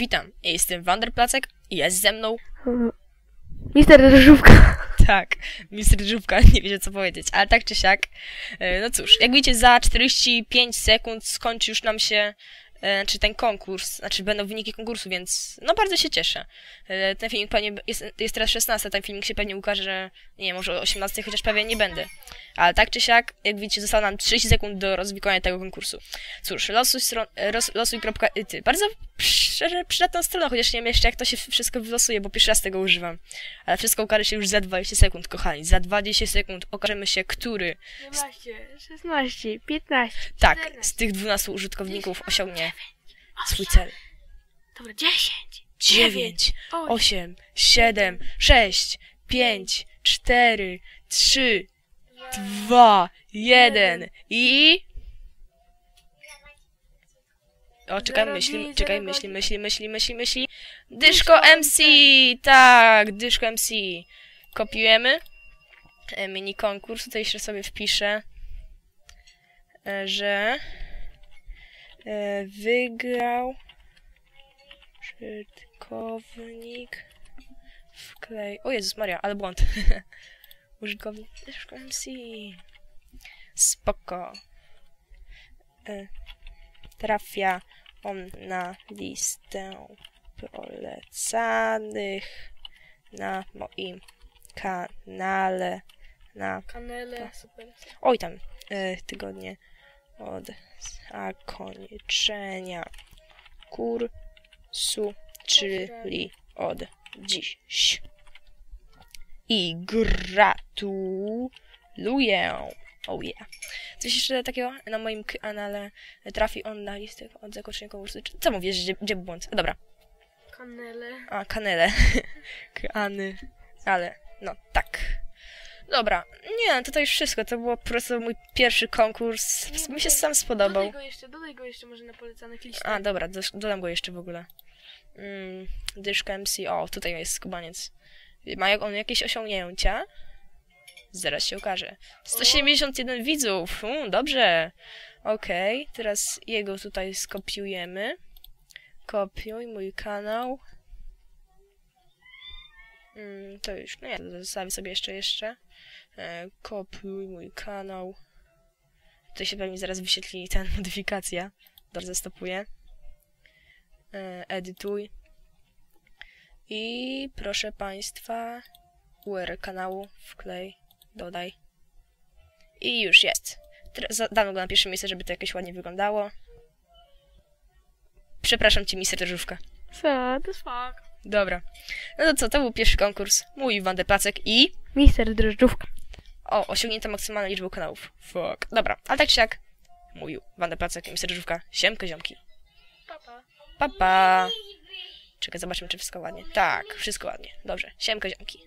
Witam, ja jestem Wanderplacek i jest ze mną, Mister Ryżówka. tak, Mister Żubka, nie wiem co powiedzieć, ale tak czy siak, e, no cóż, jak widzicie, za 45 sekund skończy już nam się, e, czy ten konkurs, znaczy będą wyniki konkursu, więc no bardzo się cieszę. Ten filmik pewnie, jest, jest teraz 16, ten filmik się pewnie ukaże, że, nie wiem, może o 18, chociaż pewnie nie będę. Ale tak czy siak, jak widzicie, zostało nam 30 sekund do rozwikłania tego konkursu. Cóż, losuj stron, ros, losuj.ty. Bardzo szczerze przydatna strona, chociaż nie wiem jeszcze jak to się wszystko wylosuje, bo pierwszy raz tego używam. Ale wszystko okaże się już za 20 sekund, kochani. Za 20 sekund okażemy się, który 12, 16, 15. tak 14. z tych 12 użytkowników osiągnie swój cel. Dobra, 10. 9, osiem, 8, 7, 6, 5, 4, 3, 2, 1 i... O, czekaj, myśli, czekaj, myśli, myśli, myśli, myśli, myśli. Dyszko MC! Tak, Dyszko MC. Kopiujemy. E, Mini konkurs, tutaj jeszcze sobie wpiszę, e, że e, wygrał użytkownik wklej... O Jezus Maria, ale błąd. użytkownik Dyszko MC. Spoko. E, trafia on na listę polecanych na moim kanale na Kanele, super. oj tam e, tygodnie od zakończenia kursu, czyli od dziś. I gratuluję. Oh yeah. Coś jeszcze takiego na moim kanale trafi on na listę od zakończenia konkursu. Co mówisz, gdzie, gdzie błąd? Dobra. Kanele. A, kanele. Kany. Ale, no, tak. Dobra. Nie, to to już wszystko. To było po prostu mój pierwszy konkurs. Mi się sam spodobał. Dodaj go jeszcze, dodaj go jeszcze może na polecanych listach. A, dobra, dos- dodam go jeszcze w ogóle. Mm, dyszka MC. O, tutaj jest skubaniec. Ma on jakieś osiągnięcia? Zaraz się okaże. 171 widzów. Mm, dobrze. Okej, teraz jego tutaj skopiujemy. Kopiuj mój kanał. Mm, to już, no ja to zostawię sobie jeszcze, jeszcze. E, kopiuj mój kanał. Tutaj się pewnie zaraz wyświetli ta modyfikacja. Dobrze, zastopuję. E, edytuj. I proszę Państwa, URL kanału wklej, dodaj. I już jest. Damy go na pierwsze miejsce, żeby to jakoś ładnie wyglądało. Przepraszam Cię, mister Żówka. Co? To fuck. Dobra. No to co, to był pierwszy konkurs. Mój Wanderpacek i... Mister Drożdżówka. O, osiągnięta maksymalna liczba kanałów. Fuck. Dobra, ale tak czy jak, mówił Wanderpacek i mister Żówka. Siemka, ziomki. Papa. Pa, pa. Czekaj, zobaczymy, czy wszystko ładnie. Tak, wszystko ładnie. Dobrze. Siemka, ziomki.